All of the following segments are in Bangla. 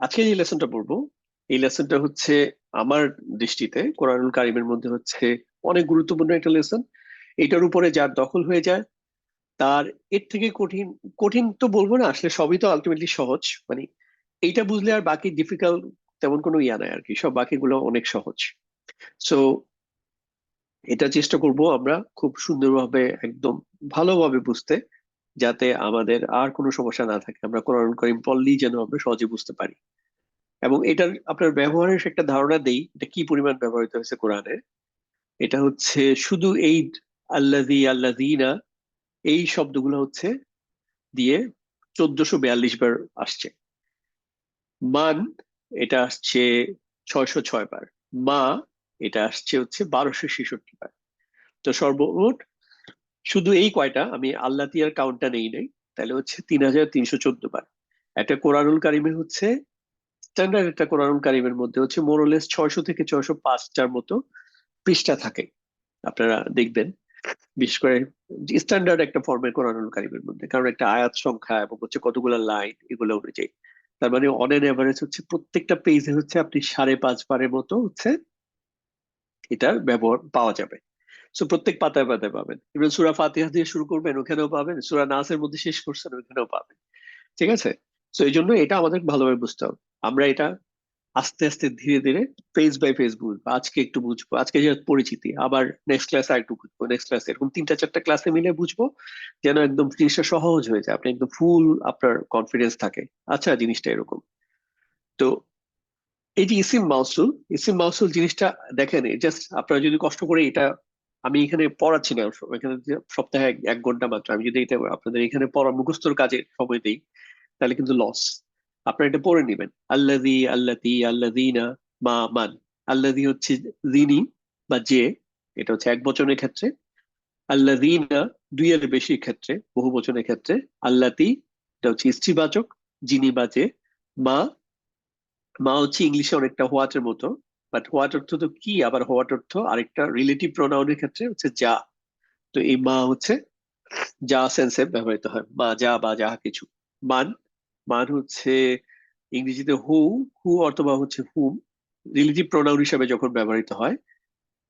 আজকে যে লেসনটা পড়ব। এই লেসনটা হচ্ছে আমার দৃষ্টিতে, কোরআনুল কারিমের মধ্যে হচ্ছে অনেক গুরুত্বপূর্ণ একটা লেসন এটার উপরে যার দখল হয়ে যায়, তার এর থেকে কঠিন কঠিন তো বলব না, আসলে সবই তো আলটিমেটলি সহজ। মানে এইটা বুঝলে আর বাকি ডিফিকাল্ট তেমন কোনো ইয়া নাই আর কি, সব বাকিগুলো অনেক সহজ। সো এটা চেষ্টা করব আমরা খুব সুন্দরভাবে, একদম ভালোভাবে বুঝতে। যাতে আমাদের আর কোনো সমস্যা না থাকে। আমরা কোরআন করিম পড়লেই যেন আমরা সহজে বুঝতে পারি। এবং এটার আপনার ব্যবহারের একটা ধারণা দেই, এটা কি পরিমাণ ব্যবহৃত হয়েছে কোরআনে? এটা হচ্ছে শুধু এই আল্লাদি আল্লাদিনা এই শব্দগুলো হচ্ছে দিয়ে চোদ্দশো বিয়াল্লিশ বার আসছে। মান, এটা আসছে ছয়শো ছয় বার। মা, এটা আসছে হচ্ছে বারোশো ছেষট্টি বার। তো সর্বমোট শুধু এই কয়টা, আমি আল্লাহ তিয়ার কাউন্টটা নেই নাই, তাহলে হচ্ছে তিন হাজার তিনশো চোদ্দ বার। একটা কোরআনুল কারিমের হচ্ছে স্ট্যান্ডার্ড একটা কোরআনুল কারিমের মধ্যে হচ্ছে মোরলেস ছয়শো থেকে ছয়শো পাঁচটার মতো পৃষ্ঠা থাকে। আপনারা দেখবেন, বিশেষ করে স্ট্যান্ডার্ড একটা ফর্মের কোরআনুল কারিমের মধ্যে, কারণ একটা আয়াত সংখ্যা এবং হচ্ছে কতগুলো লাইন এগুলো অনুযায়ী। তার মানে অন এন এভারেজ হচ্ছে প্রত্যেকটা পেজে হচ্ছে আপনি সাড়ে পাঁচ বারের মতো হচ্ছে এটার ব্যবহার পাওয়া যাবে। সো প্রত্যেক পাতায় পাতায় পাবেন। এবার সুরা ফাতিহা দিয়ে শুরু করবেন, ওখানেও পাবেন। সুরা নাসের মধ্যে শেষ করছেন, ওখানেও পাবেন। ঠিক আছে? তো এই জন্য এটা আমাদের ভালোভাবে বুঝতে হবে। আমরা এটা আস্তে আস্তে, ধীরে ধীরে পেজ বাই পেজ বুঝব। আজকে একটু বুঝব। আজকে যে পরিচিতি, আবার নেক্সট ক্লাসে একটু বুঝব নেক্সট ক্লাসে এরকম তিনটা, চারটা ক্লাসে মিলে বুঝব যেন একদম জিনিসটা সহজ হয়ে যায়। আপনি একদম ফুল আপনার কনফিডেন্স থাকে। আচ্ছা জিনিসটা এরকম। তো, এই যে ইসিম মাউসুল ইসিম মাউসুল জিনিসটা দেখেন জাস্ট আপনারা যদি কষ্ট করে এটা আমি এখানে পড়াচ্ছি না, এখানে সপ্তাহে এক ঘণ্টা মাত্র। আমি যদি এটা আপনাদের এখানে পড়া মুখস্থর কাজে সময় দিই, তাহলে কিন্তু লস আপনারা এটা পড়ে নেবেন। আল্লাদি আল্লাতি আল্লাদিনা মা, মান। আল্লাদি হচ্ছে যিনি বা যে, এটা হচ্ছে এক বচনের ক্ষেত্রে। আল্লাদিনা দুই এর বেশি ক্ষেত্রে, বহু বচনের ক্ষেত্রে। আল্লাতি, এটা হচ্ছে স্ত্রীবাচক যিনি বা যে। মা মা হচ্ছে ইংলিশে অনেকটা হোয়াটের মতো। বাট হোয়াট অর্থ তো কি? আবার হোয়াট অর্থ? আরেকটা রিলেটিভ প্রোনাউনের ক্ষেত্রে হচ্ছে যা। তো এই মা হচ্ছে যা সেন্সে ব্যবহৃত হয়। মা যা বা যা কিছু। মান। মান হচ্ছে ইংরেজিতে হু হু অথবা হচ্ছে হুম রিলেটিভ প্রোনাউন হিসাবে যখন ব্যবহৃত হয়,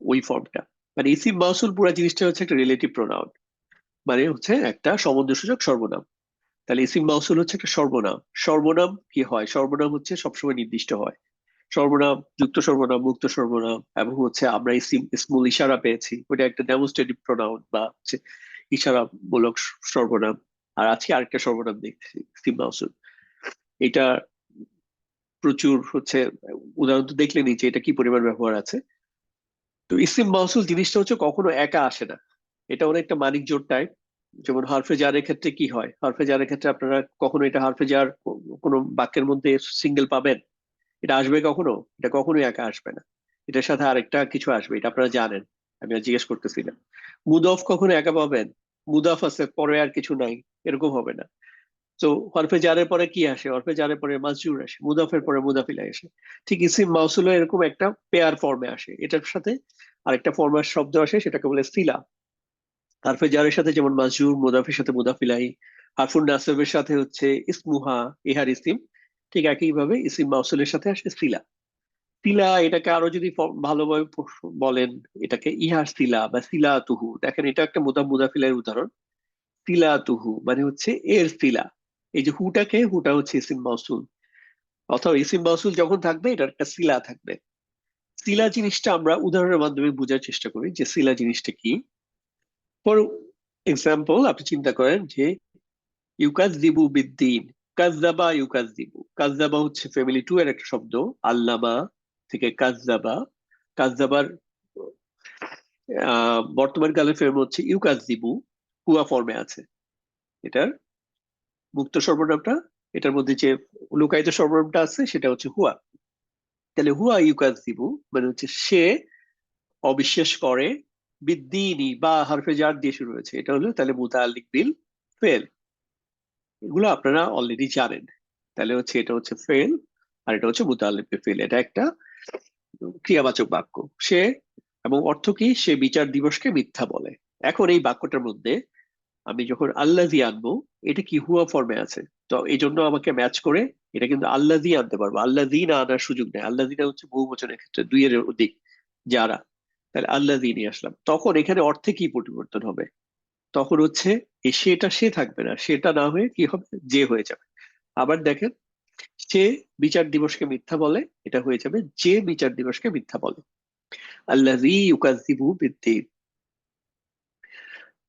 ওই ফর্মটা মানে ইসিম মাসুল পুরো জিনিসটা হচ্ছে একটা রিলেটিভ প্রোনাউন মানে হচ্ছে একটা সূচক সর্বনাম। তাহলে ইসিম মাউসুল হচ্ছে একটা সর্বনাম। সর্বনাম কি হয়? সর্বনাম হচ্ছে সবসময় নির্দিষ্ট হয়। সর্বনাম, যুক্ত সর্বনাম, মুক্ত সর্বনাম এবং হচ্ছে আমরা ইসমুল ইশারা পেয়েছি। ওটা একটা ডেমোস্ট্রেটিভ প্রোনাউন বা হচ্ছে ইশারামূলক সর্বনাম। আর আজকে আরেকটা সর্বনাম দেখছি ইসিম মাউসুল। এটা প্রচুর হচ্ছে, উদাহরণ তো দেখলে নিচে এটা কি পরিমাণ ব্যবহার আছে। তো ইসিম মাহসুল জিনিসটা হচ্ছে কখনো একা আসে না। এটা অনেকটা মানিক জোর টাইপ যেমন হারফে জারের ক্ষেত্রে কি হয়? হারফে জারের ক্ষেত্রে আপনারা কখনো এটা হারফে জার কোনো বাক্যের মধ্যে সিঙ্গেল পাবেন? এটা আসবে কখনো? এটা কখনোই একা আসবে না। এটার সাথে আরেকটা কিছু আসবে, এটা আপনারা জানেন। আমি জিজ্ঞেস করতেছি না। মুদফ কখনো একা পাবেন? মুদাফ আছে, পরে আর কিছু নাই, এরকম হবে না। তো হরফে জারের পরে কি আসে? হরফে জারের পরে মাজুর আসে, মুদাফের পরে মুদাফিলা আসে। ঠিক ইসিম মাউসুল এরকম একটা পেয়ার ফর্মে আসে। এটার সাথে আরেকটা ফর্মের শব্দ আসে, সেটাকে বলে সিলা। হারফে জারের সাথে যেমন মাজুর মুদাফের সাথে মুদাফিলাই। হারফুন নাসবের সাথে হচ্ছে ইসমুহা ইহার ইসিম। ঠিক একইভাবে ইসিম মাউসুলের সাথে আসে সিলা। সিলা এটাকে আরও যদি ভালোভাবে বলেন, এটাকে ইহার সিলা বা সিলা তুহু দেখেন, এটা একটা মুদা, মুদাফিলের উদাহরণ। সিলা তুহু মানে হচ্ছে এর সিলা। এই যে হুটাকে, হুটা হচ্ছে ইসিম মাউসুল। অথবা ইসিম মাউসুল যখন থাকবে, এটার একটা সিলা থাকবে। সিলা জিনিসটা আমরা উদাহরণের মাধ্যমে বোঝার চেষ্টা করি যে সিলা জিনিসটা কি। ফর এক্সাম্পল আপনি চিন্তা করেন যে ইউকাজ দিবু বিদ্দিন কাজদাবা ইউকাজ দিবু কাজদাবা হচ্ছে ফ্যামিলি টু এর একটা শব্দ। আল্লামা থেকে কাজদাবা কাজদাবার বর্তমান কালে ফেরম হচ্ছে ইউকাজ দিবু হুয়া ফর্মে আছে। এটার মুক্ত সর্বনামটা, এটার মধ্যে যে লুকায়িত সর্বনামটা আছে, সেটা হচ্ছে হুয়া। তাহলে হুয়া ইউকাজ দিবু মানে হচ্ছে সে অবিশ্বাস করে, বিদ্দিনী বা হারফে জার দিয়ে শুরু হয়েছে। এটা হলো তাহলে মুতালিক বিল ফেল। এগুলো আপনারা অলরেডি জানেন। তাহলে হচ্ছে এটা হচ্ছে ফেল আর এটা হচ্ছে মুতালিক ফেল এটা একটা ক্রিয়াবাচক বাক্য। সে এবং অর্থ কি? সে বিচার দিবসকে মিথ্যা বলে। এখন এই বাক্যটার মধ্যে আমি যখন আল্লাহ আনব, এটা কি হুয়া ফর্মে আছে? তো এই জন্য আমাকে ম্যাচ করে এটা কিন্তু আল্লাদি আনতে পারব। আল্লাদি না আনার সুযোগ নেই। আল্লাদিনা হচ্ছে বহু বচনের ক্ষেত্রে দুইয়ের অধিক। যারা? তাহলে আল্লাদি নিয়ে আসলাম। তখন এখানে অর্থে কি পরিবর্তন হবে? তখন হচ্ছে সেটা সে থাকবে না সেটা না হয়ে কি হবে? যে হয়ে যাবে। আবার দেখেন, সে বিচার দিবসকে মিথ্যা বলে, এটা হয়ে যাবে যে বিচার দিবসকে মিথ্যা বলে। আল্লাহি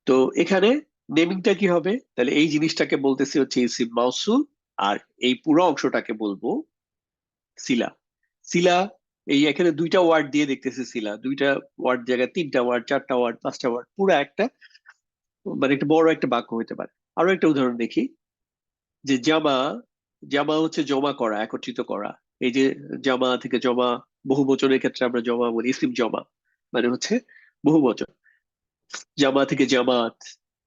তো এখানে নেমিংটা কি হবে? তাহলে এই জিনিসটাকে বলতেছি হচ্ছে ইসিম মাউসুল, আর এই পুরো অংশটাকে বলব সিলা। সিলা, এই এখানে দুইটা ওয়ার্ড দিয়ে দেখতেছি সিলা। দুইটা ওয়ার্ড জায়গায় তিনটা ওয়ার্ড চারটা ওয়ার্ড পাঁচটা ওয়ার্ড পুরো একটা মানে একটা বড় একটা বাক্য হইতে পারে। আরও একটা উদাহরণ দেখি, যে জামা জামা হচ্ছে জমা করা, একত্রিত করা। এই যে জামা থেকে জমা বহু বচনের ক্ষেত্রে আমরা জমা বলি ইসিম জমা মানে হচ্ছে বহু বচন জামা থেকে জামাত,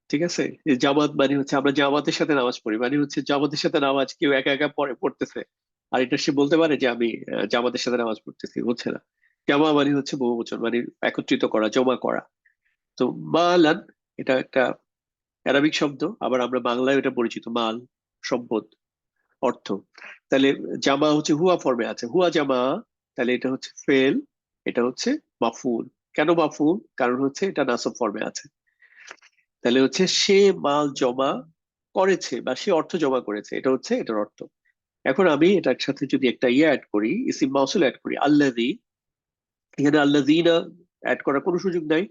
ঠিক আছে? জামাত মানে হচ্ছে আমরা জামাতের সাথে নামাজ পড়ি মানে হচ্ছে জামাতের সাথে নামাজ কেউ একা একা পড়ে, পড়তেছে। আর এটা সে বলতে পারে যে আমি জামাতের সাথে নামাজ পড়তেছি হচ্ছে না? জামা মানে হচ্ছে বহু বচন মানে একত্রিত করা, জমা করা। তো মালান এটা একটা অ্যারাবিক শব্দ, আবার আমরা বাংলায় এটা পরিচিত, মাল, সম্পদ, অর্থ। তাহলে জামা হচ্ছে হুয়া ফর্মে আছে। হুয়া জামা, তাহলে এটা হচ্ছে ফেল, এটা হচ্ছে মাফুল। কেন মাফুল? কারণ হচ্ছে এটা নাসব ফর্মে আছে। তাহলে হচ্ছে সে মাল জমা করেছে বা সে অর্থ জমা করেছে, এটা হচ্ছে এটার অর্থ। এখন আমি এটার সাথে যদি একটা ইয়ে অ্যাড করি ইসিম মাউসুল অ্যাড করি আল্লাদি এখানে আল্লাদিনা অ্যাড করার কোনো সুযোগ নাই।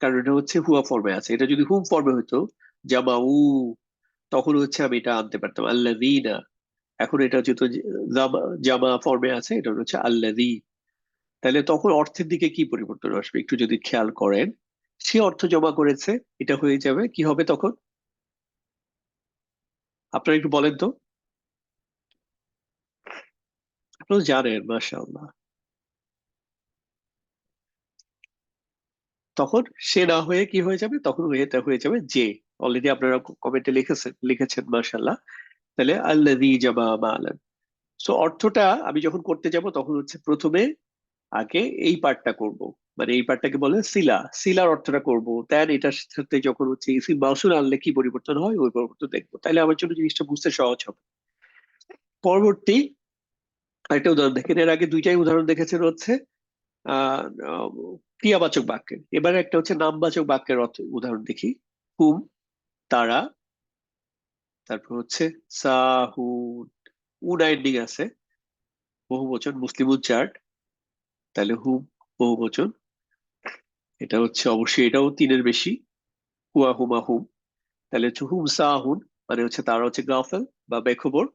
কারণ এটা হচ্ছে হুয়া ফর্মে আছে। এটা যদি হুম ফর্মে হতো, জামা উ, তখন হচ্ছে আমি এটা আনতে পারতাম। আল্লাদিনা এখন এটা যেহেতু জামা ফর্মে আছে, এটা হচ্ছে আল্লাদি তাহলে তখন অর্থের দিকে কি পরিবর্তন আসবে? একটু যদি খেয়াল করেন, সে অর্থ জমা করেছে, এটা হয়ে যাবে, কি হবে তখন? আপনারা একটু বলেন তো। আপনারা জানেন, মাশাআল্লাহ। তখন সে না হয়ে কি হয়ে যাবে? তখন এটা হয়ে যাবে যে অলরেডি আপনারা কমেন্টে লিখেছেন লিখেছেন, মাশাআল্লাহ। তাহলে আল্লাযী জামা মালান। সো অর্থটা আমি যখন করতে যাব, তখন হচ্ছে প্রথমে আগে এই পার্টটা করব। মানে এই পার্টটাকে বলে সিলা। সিলার অর্থটা করব। দেন এটার সাথে যখন হচ্ছে ইসিম মাউসুল আনলে কি পরিবর্তন হয়? ওই পরিবর্তন দেখব। তাহলে আমার জন্য জিনিসটা বুঝতে সহজ হবে। পরবর্তী আরেকটা উদাহরণ দেখেন। এর আগে দুইটাই উদাহরণ দেখেছেন হচ্ছে। ক্রিয়াবাচক বাক্যের। এবারে একটা হচ্ছে নামবাচক বাক্যের অর্থ উদাহরণ দেখি। হুম, তারা, তারপর হচ্ছে সাহুন। উন এন্ডিং আছে। বহুবচন মুসলিম উচ্চারণ তাহলে হুম বহু বচন এটা হচ্ছে অবশ্যই, এটাও তিনের বেশি। হুয়া হুমা হুম। তাহলে হচ্ছে হুম সাহুন মানে হচ্ছে তারা হচ্ছে গাফেল বা বেখবর।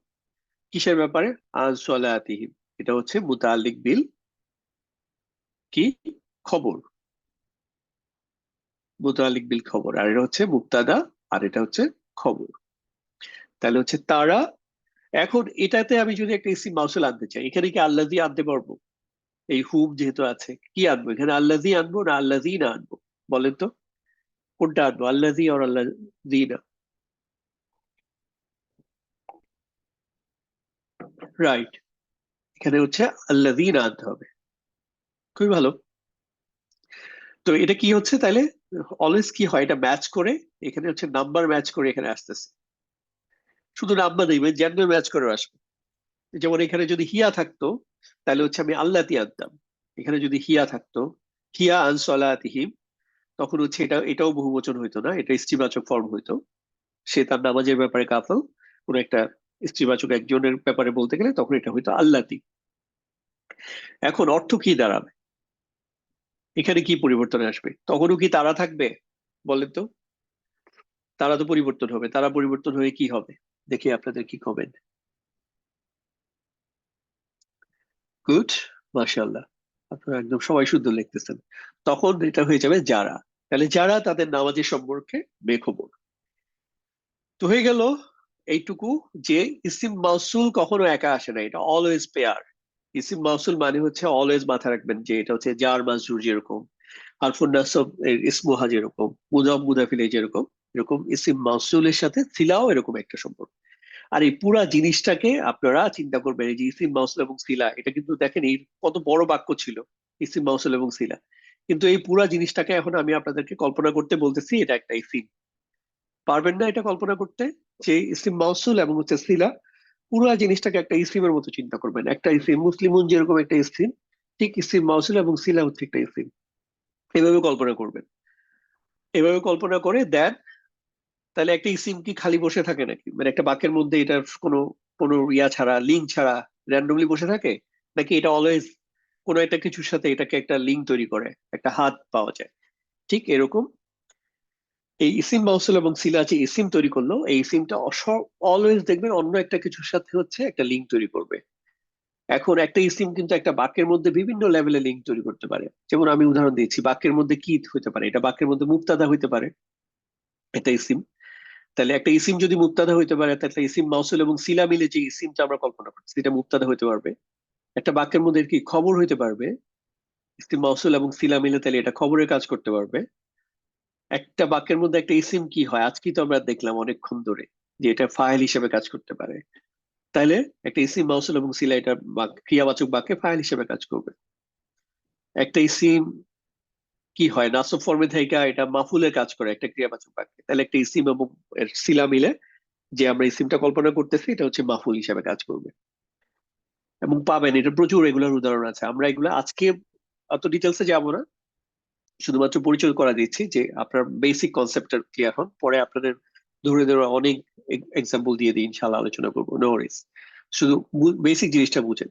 কিসের ব্যাপারে? আন সলাতিহিম এটা হচ্ছে মুতাল্লিক বিল। কি? খবর। মুতাল্লিক বিল খবর। আর এটা হচ্ছে মুক্তাদা, আর এটা হচ্ছে খবর। তাহলে হচ্ছে তারা, এখন এটাতে আমি যদি একটা ইসিম মাউসেল আনতে চাই, এখানে কি আল্লাজি আনতে পারব? এই হুম যেহেতু আছে, কি আনব? এখানে আল্লাজি আনব না আল্লাজি না আনব? বলেন তো, কোনটা আনব আল্লাজি আর আল্লাজি না? রাইট এখানে হচ্ছে আল্লাজি না আনতে হবে। খুবই ভালো। তো এটা কি হচ্ছে তাহলে অলওয়েজ কি হয়? এটা ম্যাচ করে, এখানে হচ্ছে নাম্বার ম্যাচ করে এখানে আসতেছে। শুধু নাম্বার নেই জেন্ডার ম্যাচ করে আসবে। যেমন এখানে যদি হিয়া থাকতো তাহলে হচ্ছে আমি আল্লাতি আনতাম। এখানে যদি হিয়া থাকতো, হিয়া আনসলাতিহিম, তখন হচ্ছে এটা, এটাও বহুবচন হইতো না, এটা স্ত্রীবাচক ফর্ম হইতো। সে তার নামাজের ব্যাপারে কাফল, কোন একটা স্ত্রীবাচক একজনের ব্যাপারে বলতে গেলে তখন এটা হইতো আল্লাতি। এখন অর্থ কি দাঁড়াবে? এখানে কি পরিবর্তন আসবে? তখনও কি তারা থাকবে? বলেন তো। তারা তো পরিবর্তন হবে। তারা পরিবর্তন হয়ে কি হবে? দেখি আপনাদের কি কমেন্ট গুড মাশাআল্লাহ। আপনারা একদম সবাই শুদ্ধ লিখতেছেন। তখন এটা হয়ে যাবে যারা। তাহলে যারা তাদের নামাজের সম্পর্কে বেখবর। তো হয়ে গেল এইটুকু যে ইসিম মাউসুল কখনো একা আসে না। এটা অলওয়েজ পেয়ার ইসিম মাউসুল মানে হচ্ছে অলওয়েজ মাথা রাখবেন যে এটা হচ্ছে জার মাজরুর যেরকম হারফুন নাসব ইসমুহা যেরকম মুদাম মুদাফিলে যেরকম, এরকম ইসিম মাউসুলের সাথে সিলাও এরকম একটা সম্পর্ক। আর এই পুরা জিনিসটাকে আপনারা চিন্তা করবেন যে ইসিম মাউসুল এবং সিলা, এটা কিন্তু দেখেন এই কত বড় বাক্য ছিল, ইসিম মাউসুল এবং সিলা। কিন্তু এই পুরা জিনিসটাকে এখন আমি আপনাদেরকে কল্পনা করতে বলতেছি, এটা একটা ইসিম। পারবেন না এটা কল্পনা করতে? যে ইসিম মাউসুল এবং হচ্ছে সিলা পুরো জিনিসটাকে একটা ইসিমের মতো চিন্তা করবেন। একটা ইসিম মুসলিমুন যেরকম একটা ইসিম ঠিক ইসিম মাউসুল এবং সিলা হচ্ছে একটা ইসিম এভাবে কল্পনা করবেন। এভাবে কল্পনা করে দেন, তাহলে একটা ইসিম কি খালি বসে থাকে নাকি? মানে একটা বাক্যের মধ্যে এটা কোনো কোনো ইয়া ছাড়া লিঙ্ক ছাড়া র্যান্ডমলি বসে থাকে? নাকি এটা অলওয়েজ কোনো একটা কিছুর সাথে এটাকে একটা লিঙ্ক তৈরি করে, একটা হাত পাওয়া যায়? ঠিক এরকম এই ইসিম মাউসুল এবং সিলা যে ইসিম তৈরি করল, এই ইসিমটা অলওয়েজ দেখবেন অন্য একটা কিছুর সাথে হচ্ছে একটা লিঙ্ক তৈরি করবে। এখন একটা ইসিম কিন্তু একটা বাক্যের মধ্যে বিভিন্ন লেভেলে লিঙ্ক তৈরি করতে পারে। যেমন আমি উদাহরণ দিয়েছি, বাক্যের মধ্যে কি হতে পারে? এটা বাক্যের মধ্যে মুক্তাদা হইতে পারে, একটা ইসিম তাহলে একটা ইসিম যদি মুক্তাদা হইতে পারে, তাহলে ইসিম মাউসুল এবং সিলা মিলে যে ইসিমটা আমরা কল্পনা করছি এটা মুক্তাদা হইতে পারবে। একটা বাক্যের মধ্যে কি খবর হইতে পারবে? ইসিম মাউসুল এবং সিলা মিলে তাহলে এটা খবরের কাজ করতে পারবে। একটা বাক্যের মধ্যে একটা ইসিম কি হয়? আজকে তো আমরা দেখলাম অনেকক্ষণ ধরে যে এটা ফাইল হিসেবে কাজ করতে পারে। তাহলে একটা ইসিম মাউসুল এবং সিলা এটা ক্রিয়াবাচক বাক্যে ফাইল হিসেবে কাজ করবে। একটা ইসিম কি হয়? নাসব ফর্মে থেকে এটা মাফুলের কাজ করে একটা ক্রিয়াবাচক বাক্যে। তাহলে একটা ইসিম এবং সিলা মিলে যে আমরা ইসিমটা কল্পনা করতেছি, এটা হচ্ছে মাফুল হিসেবে কাজ করবে। এবং পাবেন, এটা প্রচুর রেগুলার উদাহরণ আছে। আমরা এগুলো আজকে, অত ডিটেলসে যাব না। শুধুমাত্র পরিচয় করা দিচ্ছি যে আপনার বেসিক কনসেপ্টটা ক্লিয়ার হন। পরে আপনাদের ধরে ধরে অনেক এক্সাম্পল দিয়ে দিই ইনশাল্লাহ আলোচনা করব। নো ওয়ারিস শুধু বেসিক জিনিসটা বুঝেন।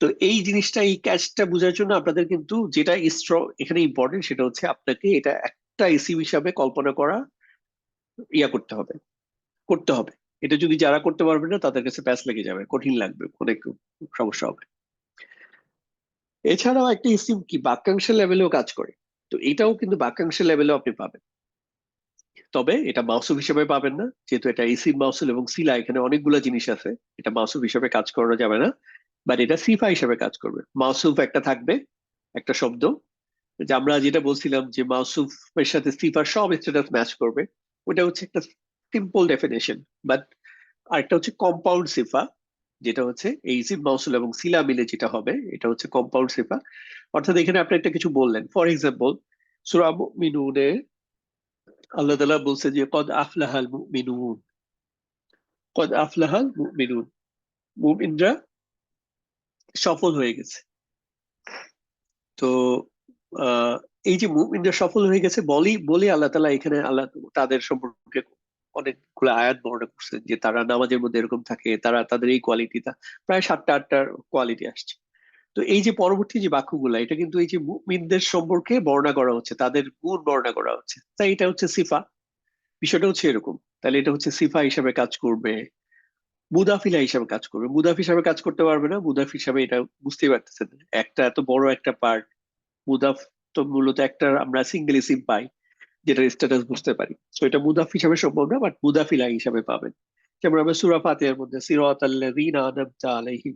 তো এই জিনিসটা, এই ক্যাচটা বোঝার জন্য আপনাদের কিন্তু যেটা স্ট্র এখানে ইম্পর্টেন্ট সেটা হচ্ছে আপনাকে এটা একটা এসি হিসাবে কল্পনা করা ইয়া করতে হবে। করতে হবে। এটা যদি যারা করতে পারবে না, তাদের কাছে প্যাস লেগে যাবে। কঠিন লাগবে, অনেক সমস্যা হবে। এছাড়াও একটা ইসিম কি, বাক্যাংশের লেভেলেও কাজ করে। তো এটাও কিন্তু বাক্যাংশের লেভেলেও আপনি পাবেন। তবে এটা মাউসুফ হিসেবে পাবেন না, যেহেতু এটা এসি মাউসুল এবং সিলা এখানে অনেকগুলো জিনিস আছে, এটা মাউসুফ হিসেবে কাজ করানো যাবে না বাট এটা সিফা হিসেবে কাজ করবে। মাউসুফ একটা থাকবে, একটা শব্দ, যে আমরা যেটা বলছিলাম যে মাউসুফের সাথে সিফার সব স্ট্যাটাস ম্যাচ করবে, ওটা হচ্ছে একটা সিম্পল ডেফিনেশন বাট আরেকটা হচ্ছে কম্পাউন্ড সিফা যেটা হচ্ছে এই ইসিম মাউসুল এবং সিলা মিলে যেটা হবে, এটা হচ্ছে কম্পাউন্ড সিফা অর্থাৎ এখানে আপনি একটা কিছু বললেন। ফর এক্সাম্পল সুরা মিনুনে আল্লাহ তালা বলছে যে, কদ আফলাহাল মিনুন কদ আফলাহাল মিনুন মুমিনরা সফল হয়ে গেছে। তো এই যে মুমিনরা সফল হয়ে গেছে বলি বলে আল্লাহ তালা এখানে আল্লাহ তাদের সম্পর্কে অনেকগুলো আয়াত বর্ণনা করছেন যে তারা নামাজের মধ্যে এরকম থাকে, তারা তাদের এই কোয়ালিটিটা প্রায় সাতটা আটটার কোয়ালিটি আসছে। তো এই যে পরবর্তী যে বাক্যগুলা, এটা কিন্তু এই যে মুমিনদের সম্পর্কে বর্ণনা করা হচ্ছে, তাদের গুণ বর্ণনা করা হচ্ছে। তাই এটা হচ্ছে সিফা। বিষয়টা হচ্ছে এরকম। তাহলে এটা হচ্ছে সিফা হিসাবে কাজ করবে, মুদাফিলা হিসাবে কাজ করবে। মুদাফ হিসাবে কাজ করতে পারবে না, মুদাফ হিসাবে এটা বুঝতেই পারতেছেন। একটা এত বড় একটা পার্ট মুদাফ তো মূলত একটা আমরা সিঙ্গেল ইসিম পাই। যেটা স্ট্যাটাস বুঝতে পারি। তো এটা মুদাফ হিসাবে সম্ভব না বাট মুদাফিলা হিসাবে পাবেন। যেমন আমরা সুরা ফাতিহার মধ্যে, সিরাত আল্লাযীনা আনামতা আলাইহিম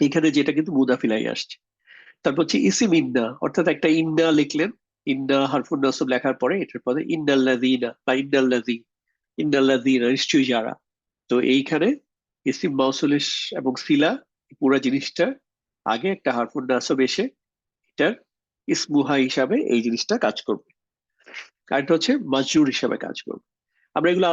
এখানে যেটা কিন্তু মুদাফিলাই আসছে। তারপর হচ্ছে ইসিম ইন্না অর্থাৎ একটা ইন্না লিখলেন। ইন্না হারফুন নাসব লেখার পরে এটার পরে ইন্নাল্লাযীনা বা ইন্নাল্লাযী ইন্নাল্লাযীনা নিশ্চয়ই যারা। তো এইখানে ইসিম মাউসুল এবং সিলা পুরো জিনিসটা আগে একটা হারফুন নাসব এসে এটার ইসমুহা হিসাবে এই জিনিসটা কাজ করবে। আরেকটা হচ্ছে মজুর হিসাবে কাজ করবে। আমরা এগুলো